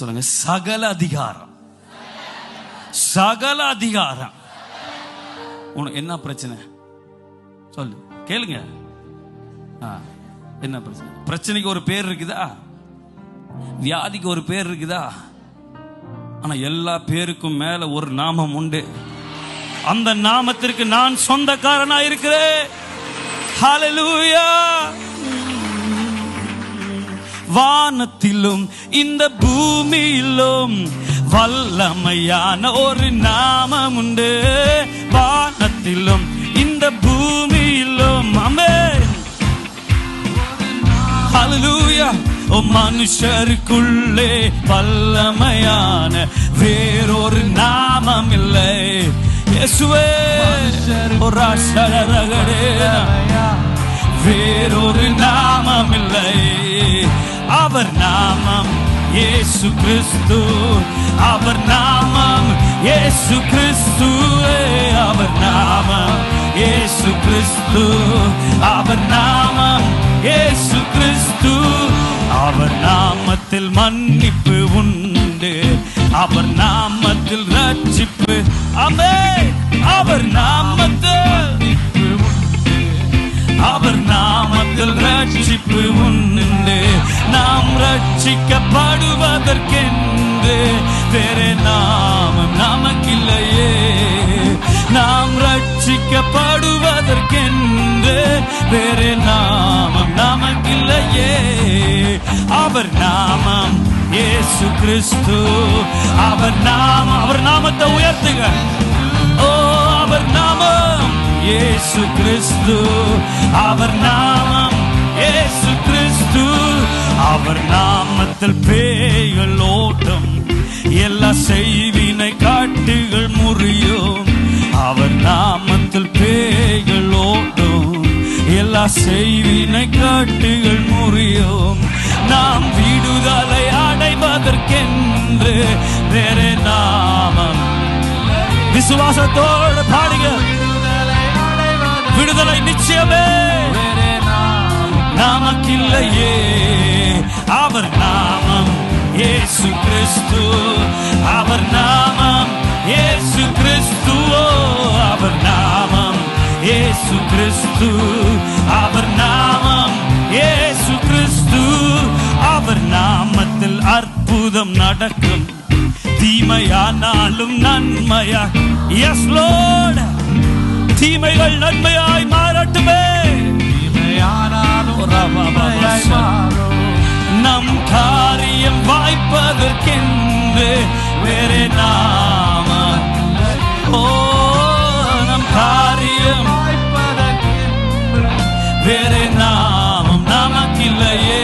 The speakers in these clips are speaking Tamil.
சொல்லுங்க சகல அதிகாரம். சகல அதிகாரம். உனக்கு என்ன பிரச்சனை? சொல்லு. கேளுங்க. என்ன பிரச்சனை? பிரச்சனைக்கு ஒரு பேர் இருக்குதா? வியாதிக்கு ஒரு பேர் இருக்குதா? ஆனா எல்லா பேருக்கும் மேல ஒரு நாமம் உண்டு. அந்த நாமத்திற்கு நான் சொந்தக்காரனா இருக்கிறேன். ஹalleluya வானத்திலும் இந்த பூமியிலும் வல்லமையான ஒரு நாமம் உண்டு வானத்திலும் இந்த பூமியிலும் ஹalleluya. ஓ மனுஷருக்குள்ளே வல்லமையான வேறொரு நாமம் இல்லை இயேசுவே ராஷரகடே வேறொரு நாமம் இல்லை அவர் நாமம் இயேசு கிறிஸ்து. அவர் நாமம் இயேசு கிறிஸ்து அவர் நாமம் இயேசு கிறிஸ்து. அவர் நாமம் இயேசு கிறிஸ்து. அவர் நாமத்தில் மன்னிப்பு உண்டு. அவர் நாமத்தில் ரட்சிப்பு. அமே அவர் நாமத்தில் அவர் நாமத்தில் ரட்சிப்பு உண்டு நாம் ரட்சிக்கப்படுவதற்கென்று வேற நாமம் நமக்கில்லையே. நாம் ரட்சிக்கப்படுவதற்கென்று வேற நாமம் நமக்கில்லையே. அவர் நாமம் இயேசு கிறிஸ்து. அவர் நாமம் அவர் நாமத்தை உயர்த்துங்க ஓ அவர் நாமம். இயேசு கிறிஸ்து அவர் நாமம் இயேசு கிறிஸ்து அவர் நாமத்தில் பேய்கள் ஓட்டம் எல்லா செய்வினை காட்டுகள் முறியும். அவர் நாமத்தில் பேய்கள் ஓட்டும் எல்லா செய்வினை காட்டுகள் முறியும். நாம் விடுதலை அடைவதற்கென்று வேற நாமம். விசுவாசத்தோடு பாடுங்க விடுதலை நிச்சயமே. நமக்கில்லையே. அவர் நாமம் ஏசு கிறிஸ்து. அவர் நாமம் ஏசு கிறிஸ்துவோ அவர் நாமம் ஏசு கிறிஸ்து. அவர் நாமம் ஏசு கிறிஸ்து. அவர் நாமத்தில் அற்புதம் நடக்கும். தீமையானாலும் நன்மையா? எஸ் லோட் தீமைகள் நன்மையாய் மாறட்டுமே. நம் காரியம் வாய்ப்பதற்கென்று வேறே நாம. ஓ நம் காரியம் வேறே நாமம் நமக்கில்லையே.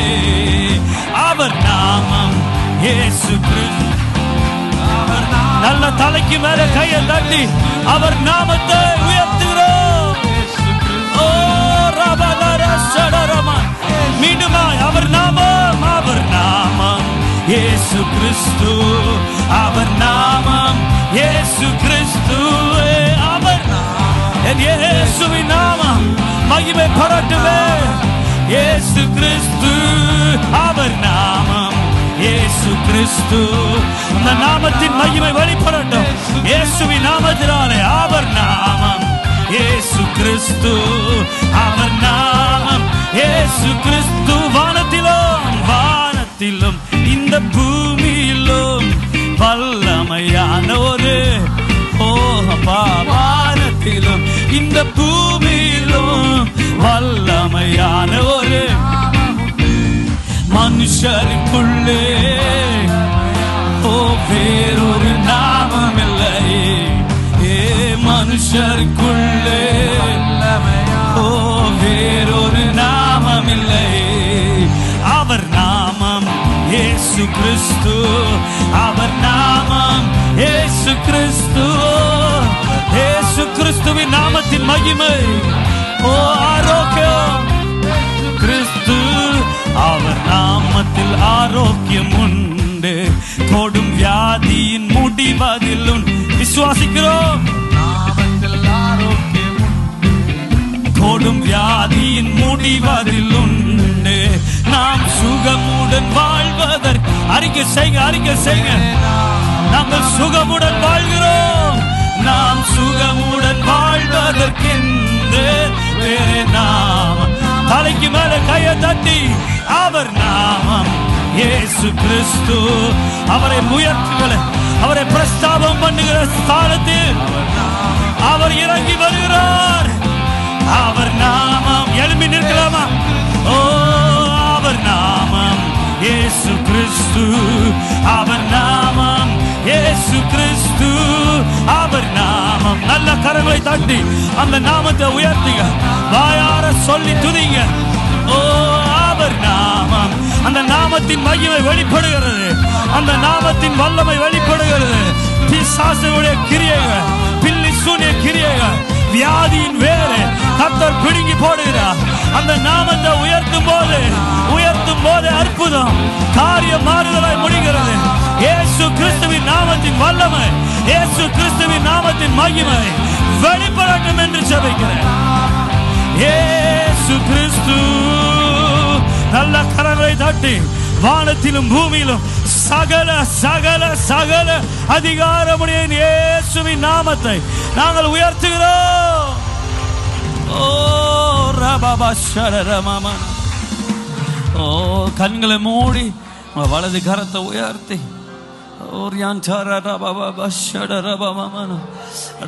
அவர் நாமம் இயேசு கிறிஸ்து. நல்ல தலைக்கு மேல கையை தட்டி அவர் நாமத்தை உயர்த்துகிறோம். மீண்டுமாய் அவர் நாமம் அவர் நாமம். ஏசு கிறிஸ்து அவர் நாமம். ஏசு கிறிஸ்து அவர் என் இயேசுவின் நாமம் மகிமை பரட்டுவே ஏசு கிறிஸ்து அவர் நாமம். கிறிஸ்து. அந்த நாமத்தின் மகிமை வெளிப்படட்டும். இயேசுவின் நாமத்தினாலே அவர் நாமம். இயேசு கிறிஸ்து அவர் நாமம். இயேசு கிறிஸ்து வானத்திலும் வானத்திலும் இந்த பூமியிலும். வல்லமையான ஒரு ஓஹப்பா வானத்திலும் இந்த பூமியிலும். வல்லமையான ஒரு மனுஷருக்குள்ளே மனுஷருக்குள்ளே ஓ வேறொரு நாமம் இல்லை அவர் நாமம் ஏசு கிறிஸ்து. அவர் நாமம் ஏசு கிறிஸ்து. ஏசு கிறிஸ்துவின் நாமத்தின் மகிமை. ஓ ஆரோக்கியம். கிறிஸ்து அவர் நாமத்தில் ஆரோக்கியம் உண்டு. கொடும் வியாதியின் முடிவதில் உண்டு. விசுவாசிக்கிறோம். வியாதியின் முடிவதில் உண்டு நாம் சுகமுடன் வாழ்வதற்கு அறிக்கை செய்யுங்க அறிக்கை செய்யுங்க நாங்கள் சுகமுடன் வாழ்கிறோம். நாம் சுகமுடன் வாழ்வதற்கென்று வேறு நாம். தலைக்கு மேல கையை தட்டி அவர் நாமம் இயேசு கிறிஸ்து. அவரை உயர்த்துகிற அவரை பிரஸ்தாபம் பண்ணுகிற ஸ்தானத்தில் அவர் இறங்கி வருகிறார். அவர் நாமம் நிற்கலாமா? ஓ அவர் நாமம் இயேசு கிறிஸ்து. அவர் நாமம் இயேசு கிறிஸ்து. அவர் நாமம். நல்ல கரங்களை தட்டி அந்த நாமத்தை உயர்த்துங்க. வாயார சொல்லி துதிங்க. ஓ அவர் நாமம். அந்த நாமத்தின் மகிமை வெளிப்படுகிறது. அந்த நாமத்தின் வல்லமை வெளிப்படுகிறது. பிசாசுடைய கிரியைகள் பில்லி சூனிய கிரியைகள் வியாதியின் வேறு கத்தர் பிடுங்கி போடுகிறார். அந்த நாமத்தை உயர்த்தும் போது உயர்த்தும் போது அற்புதம். காரியம் மாறுதலாய் முடிகிறது. இயேசு கிறிஸ்துவின் நாமத்தின் வல்லமை இயேசு கிறிஸ்துவின் நாமத்தின் மகிமை வெளிப்படட்டும் என்று சபைக்கிறேன் இயேசு கிறிஸ்து நல்ல கரங்களை தட்டி வானத்திலும் பூமியிலும் சகல சகல சகல அதிகாரமுடைய இயேசுவின் நாமத்தை நாங்கள் உயர்த்துகிறோம். ஓ ரபாபா ஷரரமாமா ஓ கண்களை மூடி உங்க வலது கரத்தை உயர்த்தி. ஓரியான் சரரபாபா ஷரரபாமானா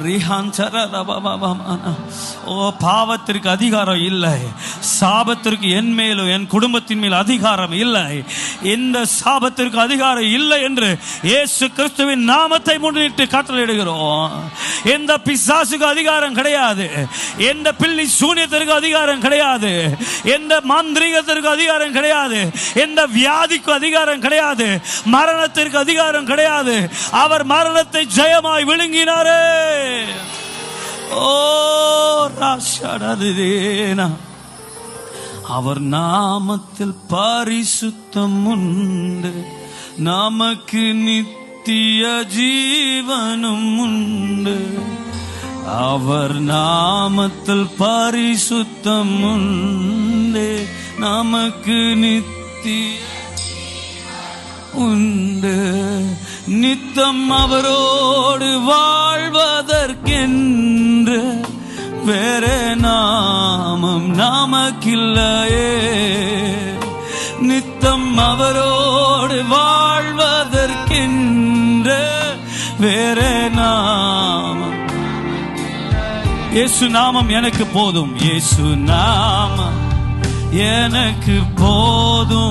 ரிஹான் சரரபாமானா ஓ பாவத்திற்கு அதிகாரம் இல்லை. சாபத்திற்கு என் மேலும் என் குடும்பத்தின் மேல் அதிகாரம் இல்லை. இந்த சாபத்திற்கு அதிகாரம் இல்லை என்று இயேசு கிறிஸ்துவின் நாமத்தை முன்னிட்டு கட்டளையிடுகிறோம் எந்த பிசாசுக்கு அதிகாரம் கிடையாது. எந்த பிள்ளை சூனியத்திற்கு அதிகாரம் கிடையாது. எந்த மாந்திரிகத்திற்கு அதிகாரம் கிடையாது. எந்த வியாதிக்கு அதிகாரம் கிடையாது. மரணத்திற்கு அதிகாரம் கிடையாது. அவர் மரணத்தை ஜெயமாய் விழுங்கினாரே. ஓ ராஷடதுதேனா அவர் நாமத்தில் பரிசுத்தம் உண்டு நமக்கு நித்திய ஜீவனும் உண்டு அவர் நாமத்தில் பரிசுத்தம் உண்டு நமக்கு நித்திய உண்டு நித்தம் அவரோடு வாழ்வதற்கென்று வேற நாமம் நாமக்கில்லையே. நித்தம் அவரோடு வாழ்வதற்கின்ற வேற நாமம். இயேசு நாமம் எனக்கு போதும். இயேசு நாமம் எனக்கு போதும்.